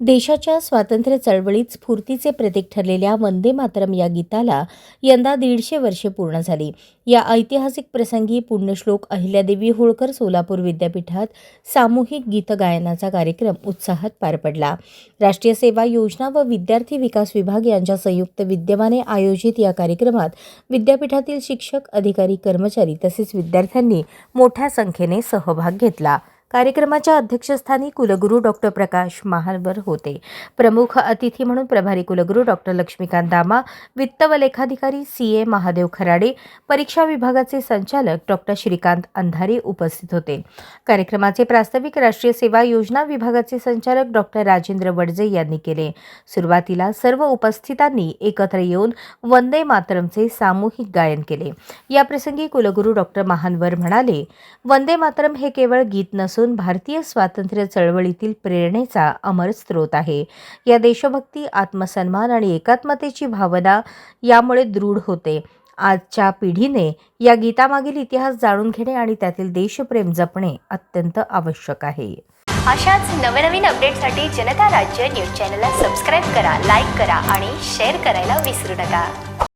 देशाच्या स्वातंत्र्य चळवळीत स्फूर्तीचे प्रतीक ठरलेल्या वंदे मातरम या गीताला यंदा दीडशे वर्षे पूर्ण झाली. या ऐतिहासिक प्रसंगी पुण्यश्लोक अहिल्यादेवी होळकर सोलापूर विद्यापीठात सामूहिक गीतगायनाचा कार्यक्रम उत्साहात पार पडला. राष्ट्रीय सेवा योजना व विद्यार्थी विकास विभाग यांच्या संयुक्त विद्यमाने आयोजित या कार्यक्रमात विद्यापीठातील शिक्षक अधिकारी कर्मचारी तसेच विद्यार्थ्यांनी मोठ्या संख्येने सहभाग घेतला. कार्यक्रमाच्या अध्यक्षस्थानी कुलगुरू डॉक्टर प्रकाश महालवर होते. प्रमुख अतिथी म्हणून प्रभारी कुलगुरू डॉक्टर लक्ष्मीकांत दामा वित्त व लेखाधिकारी सी ए महादेव खराडे परीक्षा विभागाचे संचालक डॉक्टर श्रीकांत अंधारे उपस्थित होते. कार्यक्रमाचे प्रास्ताविक राष्ट्रीय सेवा योजना विभागाचे संचालक डॉक्टर राजेंद्र वडजे यांनी केले. सुरुवातीला सर्व उपस्थितांनी एकत्र येऊन वंदे मातरमचे सामूहिक गायन केले. याप्रसंगी कुलगुरू डॉक्टर महानवर म्हणाले वंदे मातरम हे केवळ गीत नसून भारतीय स्वातंत्र्य चळवळीतील प्रेरणेचा अमर स्रोत आहे. या देशभक्ती आत्मसन्मान आणि एकात्मतेची भावना यामुळे दृढ होते. आजच्या पिढीने या गीतामागील इतिहास जाणून घेणे आणि त्यातील देशप्रेम जपणे अत्यंत आवश्यक आहे. अशाच नवनवीन अपडेटसाठी जनता राज्य न्यूज चॅनलला सबस्क्राईब करा लाईक करा आणि शेअर करायला विसरू नका.